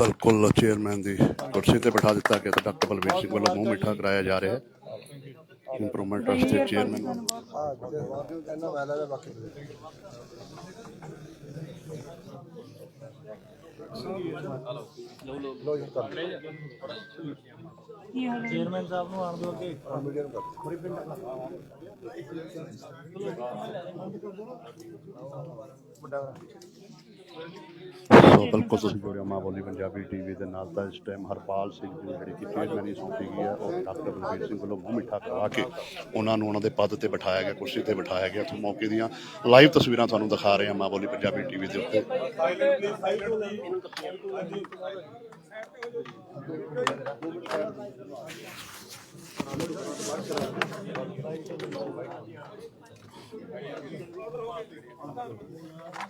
ਬਿਲਕੁਲ ਚੇਅਰਮੈਨ ਦੀ ਕੁਰਸੀ ਤੇ ਬਿਠਾ ਦਿੱਤਾ ਗਿਆ ਤੇ ਡਾਕਟਰ ਬਲਵੀਰ ਸਿੰਘ ਵੱਲੋਂ ਮੂੰਹ ਮਿੱਠਾ ਕਰਾਇਆ ਜਾ ਰਿਹਾ ਹੈ। ਇੰਪਰੂਵਮੈਂਟ ਟਰਸਟ ਦੇ ਚੇਅਰਮੈਨ ਚੇਅਰਮੈਨ ਸਾਹਿਬ ਨੂੰ ਆਣ ਦੋ ਅੱਗੇ। ਮੀਡੀਆ ਨੂੰ ਕਰ ਵੱਡਾ ਸੋ ਬਿਲਕੁਲ ਤੁਸੀਂ ਜੁੜਿਓ ਮਾਂ ਬੋਲੀ ਪੰਜਾਬੀ ਟੀਵੀ ਦੇ ਨਾਲ ਤਾਂ ਇਸ ਟਾਈਮ ਹਰਪਾਲ ਸਿੰਘ ਜੀ ਜਿਹੜੀ ਕਿ ਚੇਅਰਮੈਨੀ ਸੌਂਪੀ ਗਈ ਹੈ, ਉਹ ਡਾਕਟਰ ਰਣਵੀਰ ਸਿੰਘ ਵੱਲੋਂ ਮੂੰਹ ਮਿੱਠਾ ਕਰਵਾ ਕੇ ਉਹਨਾਂ ਨੂੰ ਉਹਨਾਂ ਦੇ ਪਦ ਤੇ ਬਿਠਾਇਆ ਗਿਆ, ਕੁਰਸੀ ਤੇ ਬਿਠਾਇਆ ਗਿਆ। ਤੋਂ ਮੌਕੇ ਦੀਆਂ ਲਾਈਵ ਤਸਵੀਰਾਂ ਤੁਹਾਨੂੰ ਦਿਖਾ ਰਹੇ ਹਾਂ ਮਾਂ ਬੋਲੀ ਪੰਜਾਬੀ ਟੀਵੀ ਦੇ ਉੱਤੇ।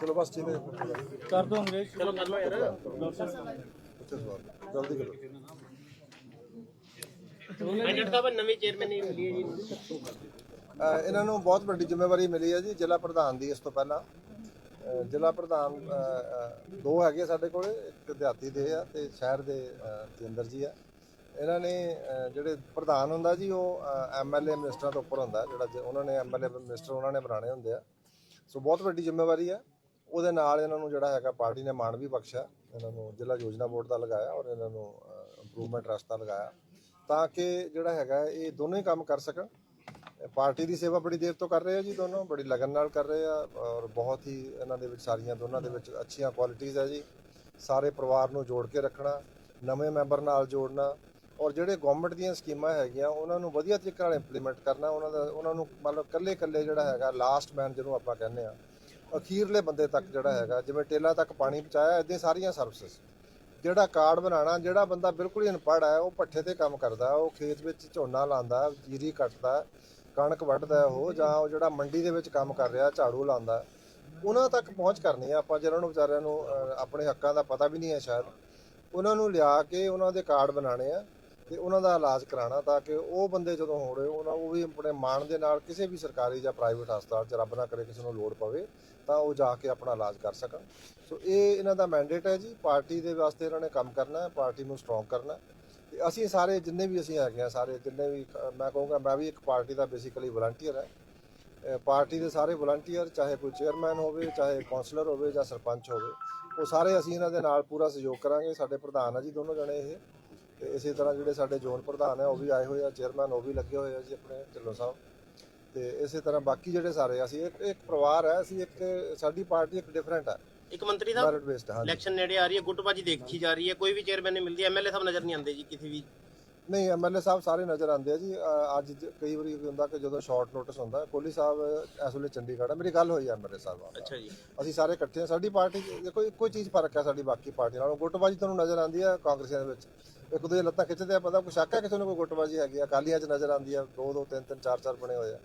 ਚਲੋ ਬਸ ਠੀਕ ਹੈ ਕਰ ਦੋ ਅੰਗਰੇਜ਼। ਚਲੋ ਕਰ ਲਓ ਯਾਰ। ਜਲਦੀ ਕਰੋ। ਮੈਂਡੇਟ ਸਾਹਿਬ ਨਵੀਂ ਚੇਅਰਮੈਨ ਨਹੀਂ ਮਿਲੀ ਹੈ ਜੀ। ਅਹ ਇਹਨਾਂ ਨੂੰ ਬਹੁਤ ਵੱਡੀ ਜ਼ਿੰਮੇਵਾਰੀ ਮਿਲੀ ਹੈ ਜੀ ਜ਼ਿਲ੍ਹਾ ਪ੍ਰਧਾਨ ਦੀ ਇਸ ਤੋਂ ਪਹਿਲਾਂ। ਜ਼ਿਲ੍ਹਾ ਪ੍ਰਧਾਨ ਦੋ ਹੈਗੇ ਸਾਡੇ ਕੋਲ ਇੱਕ ਦਿਹਾਤੀ ਦੇ ਆ ਤੇ ਸ਼ਹਿਰ ਦੇ ਤੇਂਦਰ ਜੀ ਆ। ਇਹਨਾਂ ਨੇ ਜਿਹੜੇ ਪ੍ਰਧਾਨ ਹੁੰਦਾ ਜੀ, ਉਹ ਐਮਐਲਏ ਮਿਨਿਸਟਰਾਂ ਤੋਂ ਉੱਪਰ ਹੁੰਦਾ, ਜਿਹੜਾ ਜ- ਉਹਨਾਂ ਨੇ ਐਮਐਲਏ ਮਿਨਿਸਟਰ ਉਹਨਾਂ ਨੇ ਬਣਾਣੇ ਹੁੰਦੇ ਆ। ਸੋ ਬਹੁਤ ਵੱਡੀ ਜ਼ਿੰਮੇਵਾਰੀ ਆ। ਉਹਦੇ ਨਾਲ ਇਹਨਾਂ ਨੂੰ ਜਿਹੜਾ ਹੈਗਾ, ਪਾਰਟੀ ਨੇ ਮਾਣ ਵੀ ਬਖਸ਼ਿਆ। ਇਹਨਾਂ ਨੂੰ ਜ਼ਿਲ੍ਹਾ ਯੋਜਨਾ ਬੋਰਡ ਦਾ ਲਗਾਇਆ ਔਰ ਇਹਨਾਂ ਨੂੰ ਇੰਪਰੂਵਮੈਂਟ ਟਰਸਟ ਦਾ ਲਗਾਇਆ। ਤਾਂ ਕਿ ਜਿਹੜਾ ਹੈਗਾ, ਇਹ ਦੋਨੋਂ ਹੀ ਕੰਮ ਕਰ ਸਕਣ। ਪਾਰਟੀ ਦੀ ਸੇਵਾ ਬੜੀ ਦੇਰ ਤੋਂ ਕਰ ਰਹੇ ਆ ਜੀ ਦੋਨੋਂ, ਬੜੀ ਲਗਨ ਨਾਲ ਕਰ ਰਹੇ ਆ ਔਰ ਬਹੁਤ ਹੀ ਇਹਨਾਂ ਦੇ ਵਿੱਚ ਸਾਰੀਆਂ ਦੋਨਾਂ ਦੇ ਵਿੱਚ ਅੱਛੀਆਂ ਕੁਆਲਿਟੀਆਂ ਆ ਜੀ। ਸਾਰੇ ਪਰਿਵਾਰ ਨੂੰ ਜੋੜ ਕੇ ਰੱਖਣਾ, ਨਵੇਂ ਮੈਂਬਰ ਨਾਲ ਜੋੜਨਾ ਔਰ ਜਿਹੜੇ ਗਵਰਨਮੈਂਟ ਦੀਆਂ ਸਕੀਮਾਂ ਹੈਗੀਆਂ, ਉਹਨਾਂ ਨੂੰ ਵਧੀਆ ਤਰੀਕੇ ਨਾਲ ਇੰਪਲੀਮੈਂਟ ਕਰਨਾ, ਉਹਨਾਂ ਦਾ ਉਹਨਾਂ ਨੂੰ ਮਤਲਬ ਕੱਲੇ ਕੱਲੇ ਜਿਹੜਾ ਹੈਗਾ ਲਾਸਟ ਮੈਨ ਜਿਹਨੂੰ ਆਪਾਂ ਕਹਿੰਦੇ ਆ ਅਖੀਰਲੇ ਬੰਦੇ ਤੱਕ ਜਿਹੜਾ ਹੈਗਾ, ਜਿਵੇਂ ਟੇਲਾ ਤੱਕ ਪਾਣੀ ਪਹੁੰਚਾਇਆ, ਇਦਾਂ ਸਾਰੀਆਂ ਸਰਵਿਸਿਜ਼ ਜਿਹੜਾ ਕਾਰਡ ਬਣਾਉਣਾ, ਜਿਹੜਾ ਬੰਦਾ ਬਿਲਕੁਲ ਹੀ ਅਨਪੜ੍ਹ ਹੈ, ਉਹ ਪੱਠੇ ਤੇ ਕੰਮ ਕਰਦਾ, ਉਹ ਖੇਤ ਵਿੱਚ ਝੋਨਾ ਲਾਉਂਦਾ, ਜੀਰੀ ਕੱਟਦਾ, ਕਣਕ ਵੱਢਦਾ ਉਹ, ਜਾਂ ਉਹ ਜਿਹੜਾ ਮੰਡੀ ਦੇ ਵਿੱਚ ਕੰਮ ਕਰ ਰਿਹਾ, ਝਾੜੂ ਲਾਉਂਦਾ, ਉਹਨਾਂ ਤੱਕ ਪਹੁੰਚ ਕਰਨੀ ਆ। ਆਪਾਂ ਜਿਹਨਾਂ ਨੂੰ ਵਿਚਾਰਿਆਂ ਨੂੰ ਆਪਣੇ ਹੱਕਾਂ ਦਾ ਪਤਾ ਵੀ ਨਹੀਂ ਹੈ ਸ਼ਾਇਦ, ਉਹਨਾਂ ਨੂੰ ਲਿਆ ਕੇ ਉਹਨਾਂ ਦੇ ਕਾਰਡ ਬਣਾਉਣੇ ਆ। ਤੇ ਉਹਨਾਂ ਦਾ ਇਲਾਜ ਕਰਾਉਣਾ ਤਾਂ ਕਿ ਉਹ ਬੰਦੇ ਜਦੋਂ ਹੋੜੇ ਉਹਨਾਂ ਉਹ ਵੀ ਆਪਣੇ ਮਾਣ ਦੇ ਨਾਲ ਕਿਸੇ ਵੀ ਸਰਕਾਰੀ ਜਾਂ ਪ੍ਰਾਈਵੇਟ ਹਸਪਤਾਲ 'ਚ ਰੱਬ ਨਾ ਕਰੇ ਕਿਸੇ ਨੂੰ ਲੋੜ ਪਵੇ, ਤਾਂ ਉਹ ਜਾ ਕੇ ਆਪਣਾ ਇਲਾਜ ਕਰ ਸਕਣ। ਸੋ ਇਹ ਇਹਨਾਂ ਦਾ ਮੈਂਡੇਟ ਹੈ ਜੀ, ਪਾਰਟੀ ਦੇ ਵਾਸਤੇ ਇਹਨਾਂ ਨੇ ਕੰਮ ਕਰਨਾ ਹੈ, ਪਾਰਟੀ ਨੂੰ ਸਟਰੋਂਗ ਕਰਨਾ ਹੈ। ਅਸੀਂ ਸਾਰੇ ਜਿੰਨੇ ਵੀ ਅਸੀਂ ਹੈਗੇ ਆ ਸਾਰੇ ਜਿੰਨੇ ਵੀ, ਮੈਂ ਕਹੂੰਗਾ ਮੈਂ ਵੀ ਇੱਕ ਪਾਰਟੀ ਦਾ ਬੇਸਿਕਲੀ ਵਲੰਟੀਅਰ ਹੈ। ਪਾਰਟੀ ਦੇ ਸਾਰੇ ਵਲੰਟੀਅਰ ਚਾਹੇ ਕੋਈ ਚੇਅਰਮੈਨ ਹੋਵੇ, ਚਾਹੇ ਕਾਉਂਸਲਰ ਹੋਵੇ ਜਾਂ ਸਰਪੰਚ ਹੋਵੇ, ਉਹ ਸਾਰੇ ਅਸੀਂ ਇਹਨਾਂ ਦੇ ਨਾਲ ਪੂਰਾ ਸਹਿਯੋਗ ਕਰਾਂਗੇ। ਸਾਡੇ ਪ੍ਰਧਾਨ ਆ ਜੀ, ਦੋਨੋਂ ਜਣੇ ਇਹ। ਤੇ ਇਸੇ ਤਰ੍ਹਾਂ ਜਿਹੜੇ ਸਾਡੇ ਜ਼ੋਨ ਪ੍ਰਧਾਨ ਆ ਉਹ ਵੀ ਆਏ ਹੋਏ ਆ ਚੇਅਰਮੈਨ ਉਹ ਵੀ ਲੱਗੇ ਹੋਏ ਆ ਜੀ ਆਪਣੇ ਢਿੱਲੋਂ ਸਾਹਿਬ। ਤੇ ਇਸੇ ਤਰ੍ਹਾਂ ਬਾਕੀ ਜਿਹੜੇ ਸਾਰੇ ਅਸੀਂ ਇੱਕ ਇੱਕ ਪਰਿਵਾਰ ਹੈ ਅਸੀਂ ਇੱਕ ਸਾਡੀ ਪਾਰਟੀ ਇੱਕ ਡਿਫਰੈਂਟ ਹੈ ਇੱਕ ਮੰਤਰੀ ਸਾਹਿਬ ਮੈਰਿਟ ਬੇਸਡ ਹਾਂ ਇਲੈਕਸ਼ਨ ਨੇੜੇ ਆ ਰਹੀ ਹੈ ਗੁੱਟਬਾਜੀ ਦੇਖੀ ਜਾ ਰਹੀ ਹੈ ਕੋਈ ਵੀ ਚੇਅਰਮੈਨ ਨਹੀਂ ਮਿਲਦੀ ਐਮਐਲਏ ਸਾਹਿਬ ਨਜ਼ਰ ਨਹੀਂ ਆਉਂਦੇ ਜੀ ਕਿਸੇ ਵੀ ਨਹੀਂ ਐਮਐਲਏ ਸਾਹਿਬ ਸਾਰੇ ਨਜ਼ਰ ਆਉਂਦੇ ਆ ਜੀ। ਅ, ਅੱਜ ਜ- ਕਈ ਵਾਰੀ ਹੁੰਦਾ ਕਿ ਜਦੋਂ ਸ਼ਾਰਟ ਨੋਟਿਸ ਹੁੰਦਾ ਕੋਹਲੀ ਸਾਹਿਬ ਇਸ ਵੇਲੇ ਚੰਡੀਗੜ੍ਹ ਹੈ ਮੇਰੀ ਗੱਲ ਹੋਈ ਐਮਐਲਏ ਸਾਹਿਬ ਨਾਲ। ਅੱਛਾ ਜੀ। ਅਸੀਂ ਸਾਰੇ ਇਕੱਠੇ ਹਾਂ ਸਾਡੀ ਪਾਰਟੀ 'ਚ ਦੇਖੋ ਇੱਕੋ ਹੀ ਚੀਜ਼ ਫ਼ਰਕ ਹੈ ਸਾਡੀ ਬਾਕੀ ਪਾਰਟੀ ਨਾਲੋਂ ਗੁੱਟਬਾਜੀ ਤੁਹਾਨੂੰ ਨਜ਼ਰ ਆਉਂਦੀ ਹੈ ਕਾਂਗਰਸੀਆਂ ਦੇ ਵਿੱਚ। ਇੱਕ ਦੂਜੇ ਲੱਤਾਂ ਖਿੱਚਦੇ ਆ ਪਤਾ ਕੋਈ ਸ਼ੱਕ ਹੈ ਕਿਸੇ ਨੂੰ ਕੋਈ ਗੁੱਟਬਾਜੀ ਹੈਗੀ ਆ? ਅਕਾਲੀਆਂ 'ਚ ਨਜ਼ਰ ਆਉਂਦੀ ਆ ਦੋ ਦੋ ਤਿੰਨ ਤਿੰਨ ਚਾਰ ਚਾਰ ਬਣੇ ਹੋਏ ਆ।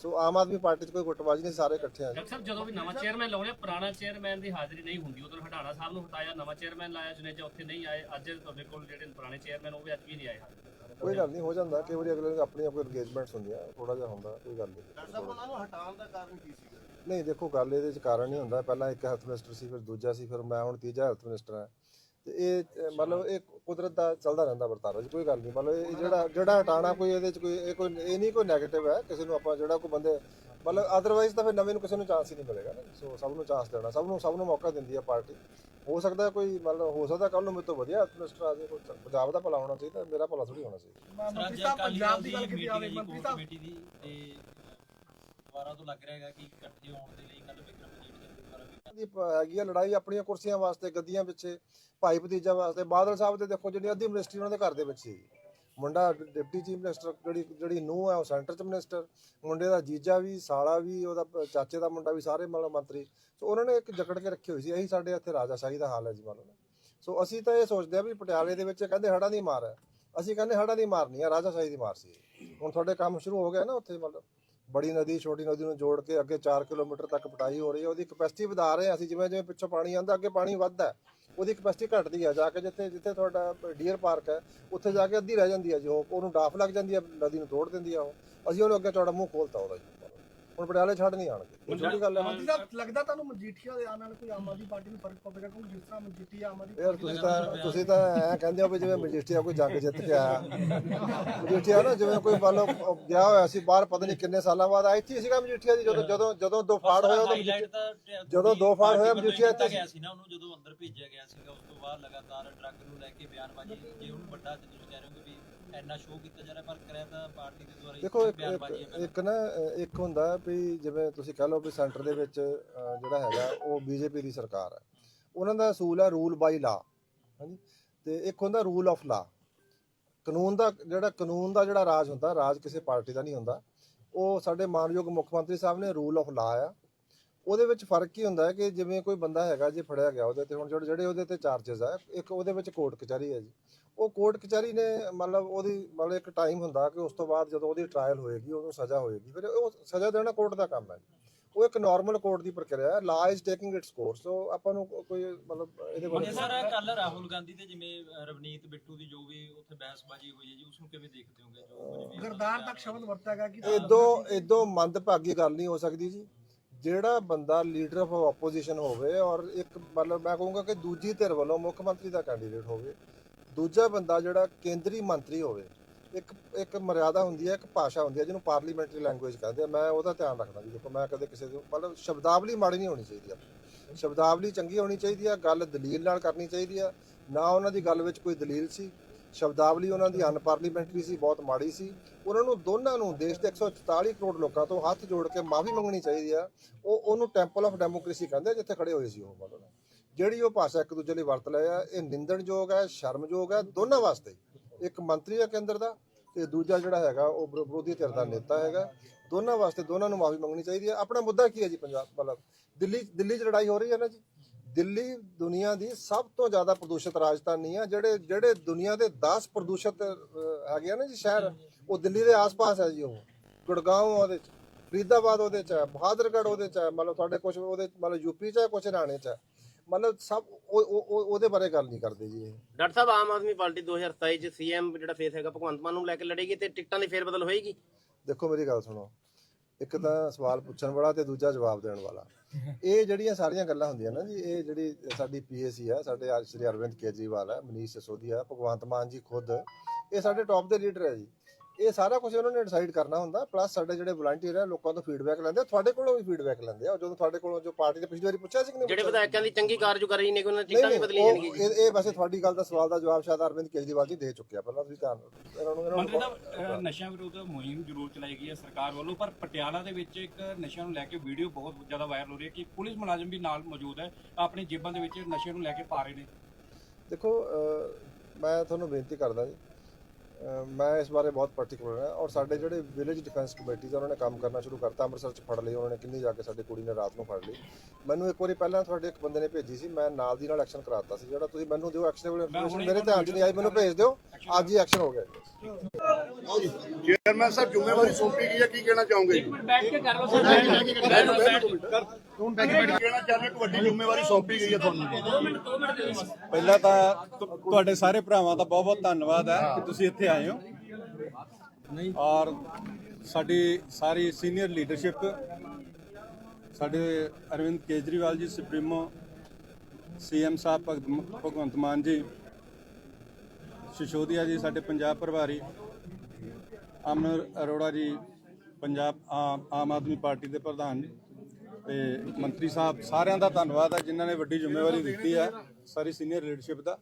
ਸੋ ਆਮ ਆਦਮੀ ਪਾਰਟੀ 'ਚ ਕੋਈ ਗੁੱਟਬਾਜੀ ਨਹੀਂ ਸਾਰੇ ਇਕੱਠੇ ਆ ਜੀ। ਡਾਕਟਰ ਸਾਹਿਬ ਜਦੋਂ ਵੀ ਨਵਾਂ ਚੇਅਰਮੈਨ ਲਾਉਣੇ ਪੁਰਾਣਾ ਚੇਅਰਮੈਨ ਦੀ ਹਾਜ਼ਰੀ ਨਹੀਂ ਹੁੰਦੀ ਉਦੋਂ ਹਟਾਣਾ ਸਾਹਿਬ ਨੂੰ ਹਟਾਇਆ ਨਵਾਂ ਚੇਅਰਮੈਨ ਲਾਇਆ ਜੁਨੇਜਾ ਉੱਥੇ ਨਹੀਂ ਆਏ ਅੱਜ ਤੁਹਾਡੇ ਕੋਲ ਜਿਹੜੇ ਪੁਰਾਣੇ ਚੇਅਰਮੈਨ ਉਹ ਵੀ ਅੱਜ ਵੀ ਨਹੀਂ ਆਏ ਹਨ ਕੋਈ ਗੱਲ ਨਹੀਂ ਹੋ ਜਾਂਦਾ ਕਈ ਵਾਰੀ ਅਗਲੇ ਨੂੰ ਆਪਣੀਆਂ ਕੋਈ ਇੰਗੇਜਮੈਂਟਸ ਹੁੰਦੀਆਂ ਥੋੜਾ ਜਿਹਾ ਹੁੰਦਾ ਕੋਈ ਗੱਲ ਨਹੀਂ। ਡਾਕਟਰ ਸਾਹਿਬ ਉਹਨਾਂ ਨੂੰ ਹਟਾਉਣ ਦਾ ਕਾਰਨ ਕੀ ਸੀ? ਨਹੀਂ ਦੇਖੋ ਗੱਲ ਇਹਦੇ ਚ ਕਾਰਨ ਨਹੀਂ ਹੁੰਦਾ ਪਹਿਲਾਂ ਇੱਕ ਹੈਲਥ ਮਿਨਿਸਟਰ ਸੀ ਫਿਰ ਦੂਜਾ ਸੀ ਫਿਰ ਮੈਂ ਹੁਣ ਤੀਜਾ ਹੈਲਥ ਮਿਨਿਸਟਰ ਹਾਂ। ਤੇ ਇਹ ਮਤਲਬ ਇਹ ਕੁਦਰਤ ਦਾ ਚੱਲਦਾ ਰਹਿੰਦਾ ਵਰਤਾਰਾ ਜੀ ਕੋਈ ਗੱਲ ਨਹੀਂ। ਮਤਲਬ ਇਹ ਜਿਹੜਾ ਜਿਹੜਾ ਹਟਾਣਾ ਕੋਈ ਇਹਦੇ ਚ ਕੋਈ ਇਹ ਕੋਈ ਇਹ ਨਹੀਂ ਕੋਈ 네ਗੇਟਿਵ ਹੈ। ਕਿਸੇ ਨੂੰ ਆਪਾਂ ਜਿਹੜਾ ਕੋਈ ਬੰਦੇ ਮਤਲਬ ਅਦਰਵਾਈਜ਼ ਤਾਂ ਫਿਰ ਨਵੇਂ ਨੂੰ ਕਿਸੇ ਨੂੰ ਚਾਂਸ ਹੀ ਨਹੀਂ ਮਿਲੇਗਾ ਨਾ। ਸੋ ਸਭ ਨੂੰ ਚਾਂਸ ਦੇਣਾ ਸਭ ਨੂੰ ਸਭ ਨੂੰ ਮੌਕਾ ਦਿੰਦੀ ਹੈ ਪਾਰਟੀ। ਹੋ ਸਕਦਾ ਕੋਈ ਮਤਲਬ ਹੋ ਸਕਦਾ ਕੱਲ ਨੂੰ ਮੇਰੇ ਤੋਂ ਵਧੀਆ ਹੈਲਥ ਮਿਨਿਸਟਰ ਆ ਜਾਏ ਕੋਈ ਪੰਜਾਬ ਦਾ ਭਲਾ ਹੋਣਾ ਚਾਹੀਦਾ ਮੇਰਾ ਭਲਾ ਥੋੜੀ ਹੋਣਾ ਚਾਹੀਦਾ। ਅੱਜ ਪੰਜਾਬ ਦੀ ਮੀਟਿੰਗ ਹੈ ਜੀ ਕੋਰ ਕਮੇਟੀ ਦੀ ਤੇ ਦੁਬਾਰਾ ਤੋਂ ਲੱਗ ਰਿਹਾ ਹੈਗਾ ਕਿ ਇਕੱਠੇ ਹੋਣ ਦੇ ਲਈ ਕੱਲ ਵਿਕਰਮ ਜੀ ਦੀ ਹੈਗੀ ਆ ਲੜਾਈ ਆਪਣੀਆਂ ਕੁਰਸੀਆਂ ਵਾਸਤੇ, ਗੱਦੀਆਂ ਪਿੱਛੇ ਭਾਈ ਭਤੀਜਾ ਵਾਸਤੇ। ਬਾਦਲ ਸਾਹਿਬ ਦੇ ਦੇਖੋ, ਜਿਹੜੀ ਅੱਧੀ ਮਿਨਿਸਟਰੀ ਉਹਨਾਂ ਦੇ ਘਰ ਦੇ ਵਿੱਚ ਸੀ। ਮੁੰਡਾ ਡਿਪਟੀ ਚੀਫ ਮਿਨਿਸਟਰ, ਜਿਹੜੀ ਜਿਹੜੀ ਨੂੰਹ ਹੈ ਉਹ ਸੈਂਟਰ ਚ ਮਿਨਿਸਟਰ। ਮੁੰਡੇ ਦਾ ਜੀਜਾ ਵੀ, ਸਾਲਾ ਵੀ, ਉਹਦਾ ਚਾਚੇ ਦਾ ਮੁੰਡਾ ਵੀ, ਸਾਰੇ ਮਤਲਬ ਮੰਤਰੀ। ਸੋ ਉਹਨਾਂ ਨੇ ਇੱਕ ਜਕੜ ਕੇ ਰੱਖੀ ਹੋਈ ਸੀ, ਇਹੀ ਸਾਡੇ ਇੱਥੇ ਰਾਜਾਸ਼ਾਹੀ ਦਾ ਹਾਲ ਹੈ ਜੀ ਮਤਲਬ ਸੋ ਅਸੀਂ ਤਾਂ ਇਹ ਸੋਚਦੇ ਆ ਵੀ ਪਟਿਆਲੇ ਦੇ ਵਿੱਚ ਕਹਿੰਦੇ ਹੜਾਂ ਦੀ ਮਾਰ ਹੈ। ਅਸੀਂ ਕਹਿੰਦੇ ਹੜਾਂ ਦੀ ਮਾਰ ਨਹੀਂ ਆ ਰਾਜਾਸ਼ਾਹੀ ਦੀ ਮਾਰ ਸੀ ਹੁਣ ਤੁਹਾਡੇ ਕੰਮ ਸ਼ੁਰੂ ਹੋ ਗਿਆ ਨਾ ਉੱਥੇ, ਮਤਲਬ। ਬੜੀ ਨਦੀ, ਛੋਟੀ ਨਦੀ ਨੂੰ ਜੋੜ ਕੇ ਅੱਗੇ 4 ਕਿਲੋਮੀਟਰ ਤੱਕ ਪਟਾਈ ਹੋ ਰਹੀ ਹੈ। ਉਹਦੀ ਕਪੈਸਿਟੀ ਵਧਾ ਰਹੇ ਹਾਂ ਅਸੀਂ, ਜਿਵੇਂ ਜਿਵੇਂ ਪਿੱਛੋਂ ਪਾਣੀ ਆਉਂਦਾ, ਅੱਗੇ ਪਾਣੀ ਵੱਧਦਾ ਉਹਦੀ ਕਪੈਸਿਟੀ ਘਟਦੀ ਹੈ ਜਾ ਕੇ ਜਿੱਥੇ ਜਿੱਥੇ ਤੁਹਾਡਾ ਡੀਅਰ ਪਾਰਕ ਹੈ, ਉੱਥੇ ਜਾ ਕੇ ਅੱਧੀ ਰਹਿ ਜਾਂਦੀ ਹੈ ਜੀ। ਉਹ, ਉਹਨੂੰ ਡਾਫ ਲੱਗ ਜਾਂਦੀ ਹੈ, ਨਦੀ ਨੂੰ ਤੋੜ ਦਿੰਦੀ ਆ ਉਹ। ਅਸੀਂ ਉਹਨੂੰ ਅੱਗੇ ਤੁਹਾਡਾ ਮੂੰਹ ਖੋਲਤਾ ਉਹਦਾ ਜੀ। ਹੁਣ ਪਟਿਆਲੇ ਛੱਡ ਨਹੀਂ ਆਣਗੇ ਉਹ ਛੋਟੀ ਗੱਲ ਹੈ ਮੰਤਰੀ ਸਾਹਿਬ ਲੱਗਦਾ ਤੁਹਾਨੂੰ ਮਜੀਠੀਆ ਦੇ ਆਉਣ ਨਾਲ ਕੋਈ ਆਮ ਆਦਮੀ ਪਾਰਟੀ ਨੂੰ ਫ਼ਰਕ ਪਵੇਗਾ ਕਿਉਂਕਿ ਜਿਸ ਤਰ੍ਹਾਂ ਮਜੀਠੀਆ ਆਮ ਆਦਮੀ ਯਾਰ ਤੁਸੀਂ ਤਾਂ ਤੁਸੀਂ ਤਾਂ ਐ ਕਹਿੰਦੇ ਹੋ ਵੀ ਜਿਵੇਂ ਮਜੀਠੀਆ ਕੋਈ ਜੰਗ ਜਿੱਤ ਕੇ ਆਇਆ। ਮਜੀਠੀਆ ਨਾ ਜਿਵੇਂ ਕੋਈ ਲਓ ਗਿਆ ਹੋਇਆ ਸੀ ਬਾਹਰ ਪਤਾ ਨਹੀਂ ਕਿੰਨੇ ਸਾਲਾਂ ਬਾਅਦ ਆਇਆ। ਇੱਥੇ ਸੀਗਾ ਮਜੀਠੀਆ ਜੀ ਜਦੋਂ ਜਦੋਂ ਜਦੋਂ ਦੋ ਫਾੜ ਹੋਇਆ ਉਦੋਂ ਜਦੋਂ ਦੋ ਫਾੜ ਹੋਇਆ ਮਜੀਠੀਆ ਇੱਥੇ ਗਿਆ ਸੀ ਨਾ ਉਹਨੂੰ ਜਦੋਂ ਅੰਦਰ ਭੇਜਿਆ ਗਿਆ ਸੀਗਾ ਉਸ ਤੋਂ ਬਾਅਦ ਲਗਾਤਾਰ ਡਰੱਗ ਨੂੰ ਲੈ ਕੇ ਬਿਆਨਬਾਜ਼ੀ ਜੇ ਉਹਨੂੰ ਵੱਡਾ ਤੇ ਤੁਸੀਂ ਕਹਿ ਰਹੇ ਹੋ ਕਿ ਵੀ ਇੰਨਾ ਸ਼ੋਅ ਕੀਤਾ ਜਾ ਰਿਹਾ ਪਰ ਕਰਿਆ ਤਾਂ ਪਾਰਟੀ ਦੇ ਦੁਆਰਾ ਹੀ ਦੇਖੋ ਇੱਕ ਇੱਕ- ਨਾ। ਅ, ਇੱਕ ਹੁੰਦਾ ਵੀ ਜਿਵੇਂ ਤੁਸੀਂ ਕਹ ਲਓ ਵੀ ਸੈਂਟਰ ਦੇ ਵਿੱਚ ਅ, ਜਿਹੜਾ ਹੈਗਾ ਉਹ ਬੀਜੇਪੀ ਦੀ ਸਰਕਾਰ ਹੈ। ਉਹਨਾਂ ਦਾ ਅਸੂਲ ਹੈ ਰੂਲ ਬਾਈ ਲਾ ਹਾਂਜੀ? ਤੇ ਇੱਕ ਹੁੰਦਾ ਰੂਲ ਆਫ ਲਾ ਕਾਨੂੰਨ ਦਾ ਜਿਹੜਾ ਕਾਨੂੰਨ ਦਾ ਜਿਹੜਾ ਰਾਜ ਹੁੰਦਾ ਰਾਜ ਕਿਸੇ ਪਾਰਟੀ ਦਾ ਨਹੀਂ ਹੁੰਦਾ ਉਹ ਸਾਡੇ ਮਾਨਯੋਗ ਮੁੱਖ ਮੰਤਰੀ ਸਾਹਿਬ ਨੇ ਰੂਲ ਆਫ ਲਾ ਆ। ਉਹਦੇ ਵਿੱਚ ਫ਼ਰਕ ਕੀ ਹੁੰਦਾ ਹੈ ਕਿ ਜਿਵੇਂ ਕੋਈ ਬੰਦਾ ਹੈਗਾ ਜੇ ਫੜਿਆ ਗਿਆ ਉਹਦੇ ਤੇ ਹੁਣ ਜਿਹੜੇ ਜਿਹੜੇ ਉਹਦੇ ਤੇ ਚਾਰजेस ਆ ਇੱਕ ਉਹਦੇ ਵਿੱਚ ਕੋਰਟ ਕਚਹਿਰੀ ਹੈ ਜੀ। ਉਹ ਕੋਰਟ ਕਚਹਿਰੀ ਨੇ ਮਤਲਬ ਉਹਦੀ ਮਤਲਬ ਇੱਕ ਟਾਈਮ ਹੁੰਦਾ ਕਿ ਉਸ ਤੋਂ ਬਾਅਦ ਜਦੋਂ ਉਹਦੀ ਟ੍ਰਾਇਲ ਹੋਏਗੀ ਉਹਨੂੰ ਸਜ਼ਾ ਹੋਏਗੀ। ਫਿਰ ਉਹ ਸਜ਼ਾ ਦੇਣਾ ਕੋਰਟ ਦਾ ਕੰਮ ਹੈ। ਉਹ ਇੱਕ ਨਾਰਮਲ ਕੋਰਟ ਦੀ ਪ੍ਰਕਿਰਿਆ ਹੈ। Law is taking its course so ਆਪਾਂ ਨੂੰ ਕੋਈ ਮਤਲਬ ਇਹਦੇ ਇਹ ਬਾਰੇ ਸਰ ਕੱਲ ਰਾਹੁਲ ਗਾਂਧੀ ਤੇ ਜਿਵੇਂ ਰਵਨੀਤ ਬਿੱਟੂ ਦੀ ਜੋ ਵੀ ਉੱਥੇ ਬਹਿਸਬਾਜ਼ੀ ਹੋਈ ਹੈ ਜੀ ਉਸ ਨੂੰ ਕਿਵੇਂ ਦੇਖਦੇ ਹੋਗੇ? ਜੋ ਗਰਦਾਰ ਤੱਕ ਸ਼ਬਦ ਵਰਤਿਆ ਗਿਆ ਕਿ ਇਦੋਂ ਇਦੋਂ ਮੰਦਭਾਗੀ ਗੱਲ ਨਹੀਂ ਹੋ ਸਕਦੀ ਜੀ। ਜਿਹੜਾ ਬੰਦਾ ਲੀਡਰ ਆਫ ਆਪੋਜੀਸ਼ਨ ਹੋਵੇ ਔਰ ਇੱਕ ਮਤਲਬ ਮੈਂ ਕਹੂੰਗਾ ਕਿ ਦੂਜੀ ਧਿਰ ਵੱਲੋਂ ਮੁੱਖ ਮੰਤਰੀ ਦਾ ਕੈਂਡੀਡੇਟ ਹੋਵੇ ਦੂਜਾ ਬੰਦਾ ਜਿਹੜਾ ਕੇਂਦਰੀ ਮੰਤਰੀ ਹੋਵੇ ਇੱਕ ਇੱਕ ਮਰਿਆਦਾ ਹੁੰਦੀ ਹੈ ਇੱਕ ਭਾਸ਼ਾ ਹੁੰਦੀ ਹੈ ਜਿਹਨੂੰ ਪਾਰਲੀਮੈਂਟਰੀ ਲੈਂਗੁਏਜ ਕਹਿੰਦੇ ਆ। ਮੈਂ ਉਹਦਾ ਧਿਆਨ ਰੱਖਦਾ ਜੀ ਦੇਖੋ ਮੈਂ ਕਦੇ ਕਿਸੇ ਦੇ ਮਤਲਬ ਸ਼ਬਦਾਵਲੀ ਮਾੜੀ ਨਹੀਂ ਹੋਣੀ ਚਾਹੀਦੀ ਆਪਣੀ ਸ਼ਬਦਾਵਲੀ ਚੰਗੀ ਹੋਣੀ ਚਾਹੀਦੀ ਆ ਗੱਲ ਦਲੀਲ ਨਾਲ ਕਰਨੀ ਚਾਹੀਦੀ ਆ। ਨਾ ਉਹਨਾਂ ਦੀ ਗੱਲ ਵਿੱਚ ਕੋਈ ਦਲੀਲ ਸੀ। ਸ਼ਬਦਾਵਲੀ ਉਹਨਾਂ ਦੀ ਅਨਪਾਰਲੀਮੈਂਟਰੀ ਸੀ ਬਹੁਤ ਮਾੜੀ ਸੀ। ਉਹਨਾਂ ਨੂੰ ਦੋਨਾਂ ਨੂੰ ਦੇਸ਼ ਦੇ 144 ਕਰੋੜ ਲੋਕਾਂ ਤੋਂ ਹੱਥ ਜੋੜ ਕੇ ਮਾਫੀ ਮੰਗਣੀ ਚਾਹੀਦੀ ਆ। ਉਹ ਉਹਨੂੰ ਟੈਂਪਲ ਆਫ ਡੈਮੋਕ੍ਰੇਸੀ ਕਹਿੰਦੇ ਆ, ਜਿੱਥੇ ਖੜੇ ਹੋਏ ਸੀ ਉਹ ਮਤਲਬ। ਜਿਹੜੀ ਉਹ ਭਾਸ਼ਾ ਇੱਕ ਦੂਜੇ ਲਈ ਵਰਤ ਲਏ ਆ, ਇਹ ਨਿੰਦਣਯੋਗ ਹੈ, ਸ਼ਰਮਯੋਗ ਹੈ, ਦੋਨਾਂ ਵਾਸਤੇ। ਇੱਕ ਮੰਤਰੀ ਹੈ ਕੇਂਦਰ ਦਾ ਤੇ ਦੂਜਾ ਜਿਹੜਾ ਹੈਗਾ, ਉਹ ਵਿਰੋਧੀ ਧਿਰ ਦਾ ਨੇਤਾ ਹੈਗਾ। ਦੋਨਾਂ ਵਾਸਤੇ ਦੋਨਾਂ ਨੂੰ ਮਾਫੀ ਮੰਗਣੀ ਚਾਹੀਦੀ ਹੈ। ਆਪਣਾ ਮੁੱਦਾ ਕੀ ਹੈ ਜੀ ਪੰਜਾਬ ਮਤਲਬ ਦਿੱਲੀ ਦਿੱਲੀ 'ਚ ਲੜਾਈ ਹੋ ਰਹੀ ਹੈ ਨਾ ਜੀ? ਦਿੱਲੀ ਦੁਨੀਆ ਦੀ ਸਭ ਤੋਂ ਜ਼ਿਆਦਾ ਪ੍ਰਦੂਸ਼ਿਤ ਰਾਜਧਾਨੀ ਆ, ਜਿਹੜੇ ਜਿਹੜੇ ਦੁਨੀਆ ਦੇ 10 ਪ੍ਰਦੂਸ਼ਿਤ ਹੈਗੇ ਆ ਨਾ ਜੀ ਸ਼ਹਿਰ, ਉਹ ਦਿੱਲੀ ਦੇ ਆਸ-ਪਾਸ ਹੈ ਜੀ ਉਹ। ਗੁੜਗਾਉਂ ਉਹਦੇ ਚ, ਫਰੀਦਾਬਾਦ ਉਹਦੇ ਚ ਹੈ, ਬਹਾਦਰਗੜ੍ਹ ਉਹਦੇ ਚ ਹੈ, ਮਤਲਬ ਤੁਹਾਡੇ ਕੁਝ ਉਹਦੇ ਮਤਲਬ ਯੂਪੀ ਚ ਹੈ ਕੁਝ ਹਰਿਆਣੇ ਚ ਹੈ। ਮਤਲਬ ਸਭ ਉਹ- ਉਹ ਉਹ- ਉਹਦੇ ਬਾਰੇ ਗੱਲ ਨਹੀਂ ਕਰਦੇ ਜੀ ਇਹ। ਡਾਕਟਰ ਸਾਹਿਬ ਆਮ ਆਦਮੀ ਪਾਰਟੀ 2027 ਚ ਸੀਐਮ ਜਿਹੜਾ ਫੇਸ ਹੈਗਾ ਭਗਵੰਤ ਮਾਨ ਨੂੰ ਲੈ ਕੇ ਲੜੇਗੀ ਤੇ ਟਿਕਟਾਂ ਦੀ ਫੇਰ ਬਦਲ ਹੋਏਗੀ? ਦੇਖੋ ਮੇਰੀ ਗੱਲ ਸੁਣੋ। ਇੱਕ ਤਾਂ ਸਵਾਲ ਪੁੱਛਣ ਵਾਲਾ ਤੇ ਦੂਜਾ ਜਵਾਬ ਦੇਣ ਵਾਲਾ। ਇਹ ਜਿਹੜੀਆਂ ਸਾਰੀਆਂ ਗੱਲਾਂ ਹੁੰਦੀਆਂ ਨਾ ਜੀ ਇਹ ਜਿਹੜੀ ਸਾਡੀ ਪੀਏਸੀ ਆ ਸਾਡੇ ਸ਼੍ਰੀ ਅਰਵਿੰਦ ਕੇਜਰੀਵਾਲ ਆ ਮਨੀਸ਼ ਸਿਸੋਦੀਆ ਭਗਵੰਤ ਮਾਨ ਜੀ ਖੁਦ ਇਹ ਸਾਡੇ ਟੌਪ ਦੇ ਲੀਡਰ ਹੈ ਜੀ। ਇਹ ਸਾਰਾ ਕੁਝ ਉਹਨਾਂ ਨੇ ਡਿਸਾਈਡ ਕਰਨਾ ਹੁੰਦਾ ਪਲੱਸ ਸਾਡੇ ਜਿਹੜੇ ਵਲੰਟੀਅਰ ਆ ਲੋਕਾਂ ਤੋਂ ਫੀਡਬੈਕ ਲੈਂਦੇ ਆ ਤੁਹਾਡੇ ਕੋਲੋਂ ਵੀ ਫੀਡਬੈਕ ਲੈਂਦੇ ਆ। ਜਦੋਂ ਤੁਹਾਡੇ ਕੋਲੋਂ ਜੋ ਪਾਰਟੀ ਨੇ ਪਿਛਲੀ ਵਾਰੀ ਪੁੱਛਿਆ ਸੀ ਕਿ ਨਹੀਂ ਜਿਹੜੇ? ਵਿਧਾਇਕਾਂ ਦੀ ਚੰਗੀ ਕਾਰਜਕਾਰੀ ਨੇ ਕਿ ਉਹਨਾਂ ਟਿਕਟਾਂ ਵੀ ਨਹੀਂ ਬਦਲੀ ਉਹ- ਜਾਣਗੀਆਂ ਜੀ ਇਹ ਇਹ ਵੈਸੇ ਤੁਹਾਡੀ ਗੱਲ ਦਾ ਸਵਾਲ ਦਾ ਜਵਾਬ ਸ਼ਾਇਦ ਅਰਵਿੰਦ ਕੇਜਰੀਵਾਲ ਜੀ ਦੇ ਚੁੱਕਿਆ ਪਹਿਲਾਂ ਤੁਸੀਂ ਧਿਆਨ ਇਹਨਾਂ ਨੂੰ ਇਹਨਾਂ ਮੰਤਰੀ ਨੂੰ ਸਾਹਿਬ ਨਸ਼ਿਆਂ ਵਿਰੁੱਧ ਮੁਹਿੰਮ ਜ਼ਰੂਰ ਚਲਾਈ ਗਈ ਹੈ ਸਰਕਾਰ ਵੱਲੋਂ ਪਰ ਪਟਿਆਲਾ ਦੇ ਵਿੱਚ ਇੱਕ ਨਸ਼ਿਆਂ ਨੂੰ ਲੈ ਕੇ ਵੀਡੀਓ ਬਹੁਤ ਜ਼ਿਆਦਾ ਵਾਇਰਲ ਹੋ ਰਹੀ ਹੈ ਕਿ ਪੁਲਿਸ ਮੁਲਾਜ਼ਮ ਵੀ ਨਾਲ ਮੌਜੂਦ ਹੈ ਆਪਣੀ ਜੇਬਾਂ ਦੇ ਵਿੱਚ ਨਸ਼ੇ ਨੂੰ ਲੈ ਕੇ ਪਾ ਰਹੇ ਨੇ। ਦੇਖੋ ਮੈਂ ਤੁਹਾਨੂੰ ਬੇਨਤੀ ਕਰਦਾ ਜੀ ਮੈਂ ਇਸ ਬਾਰੇ ਬਹੁਤ ਪਾਰਟਿਕੂਲਰ ਹਾਂ ਔਰ ਸਾਡੇ ਜਿਹੜੇ ਵਿਲੇਜ ਡਿਫੈਂਸ ਕਮੇਟੀਜ਼ ਉਹਨਾਂ ਨੇ ਕੰਮ ਕਰਨਾ ਸ਼ੁਰੂ ਕਰਤਾ ਅੰਮ੍ਰਿਤਸਰ ਚ ਫੜ ਲਈ ਉਹਨਾਂ ਨੇ ਕਿੰਨੀ ਜਾ ਕੇ ਸਾਡੀ ਕੁੜੀ ਨੇ ਰਾਤ ਨੂੰ ਫੜ ਲਈ। ਮੈਨੂੰ ਇੱਕ ਵਾਰੀ ਪਹਿਲਾਂ ਤੁਹਾਡੇ ਇੱਕ ਬੰਦੇ ਨੇ ਭੇਜੀ ਸੀ ਮੈਂ ਨਾਲ ਦੀ ਨਾਲ ਐਕਸ਼ਨ ਕਰਾਤਾ ਸੀ ਜਿਹੜਾ ਤੁਸੀਂ ਮੈਨੂੰ ਦਿਓ ਐਕਸ਼ਨੇਬਲ ਇਨਫੋਰਮੇਸ਼ਨ ਮੇਰੇ ਧਿਆਨ 'ਚ ਨਹੀਂ ਆਈ ਮੈਨੂੰ ਭੇਜ ਦਿਓ ਅੱਜ ਹੀ ਐਕਸ਼ਨ ਹੋ ਗਿਆ। ਚੇਅਰਮੈਨ ਸਾਹਿਬ ਜ਼ਿੰਮੇਵਾਰੀ ਸੌਂਪੀ ਗਈ ਹੈ ਕੀ ਕਹਿਣਾ ਚਾਹੋਗੇ? ਜੀ ਬੈਠ ਕੇ ਕਰ ਲਓ। ਸਰ ਤੂੰ ਕਹਿਣਾ ਚਾਹੁੰਦੇ ਇੱਕ ਵੱਡੀ ਜ਼ਿੰਮੇਵਾਰੀ ਸੌਂਪੀ ਗਈ ਹੈ ਤੁਹਾਨੂੰ। ਪਹਿਲਾਂ ਤਾਂ ਤੁਹਾਡੇ ਸਾਰੇ ਭਰਾਵਾਂ ਦਾ ਬਹੁਤ ਬਹੁਤ ਧੰਨਵਾਦ ਹੈ ਕਿ ਤੁਸੀਂ ਇੱਥੇ ਆਏ ਹੋ। ਔਰ ਸਾਡੀ ਸਾਰੀ ਸੀਨੀਅਰ ਲੀਡਰਸ਼ਿਪ ਸਾਡੇ ਅਰਵਿੰਦ ਕੇਜਰੀਵਾਲ ਜੀ ਸੁਪਰੀਮੋ ਸੀਐਮ ਸਾਹਿਬ ਭਗਤ- ਭਗਵੰਤ ਮਾਨ ਜੀ ਸਿਸੋਦੀਆ ਜੀ ਸਾਡੇ ਪੰਜਾਬ ਪ੍ਰਭਾਰੀ ਅਮਰ ਅਰੋੜਾ ਜੀ ਪੰਜਾਬ ਆਮ ਆਮ ਆਦਮੀ ਪਾਰਟੀ ਦੇ ਪ੍ਰਧਾਨ ਤੇ ਮੰਤਰੀ ਸਾਹਿਬ ਸਾਰਿਆਂ ਦਾ ਧੰਨਵਾਦ ਹੈ ਜਿਨ੍ਹਾਂ ਨੇ ਵੱਡੀ ਜ਼ਿੰਮੇਵਾਰੀ ਦਿੱਤੀ ਹੈ ਸਾਰੀ ਸੀਨੀਅਰ ਲੀਡਰਸ਼ਿਪ ਦਾ।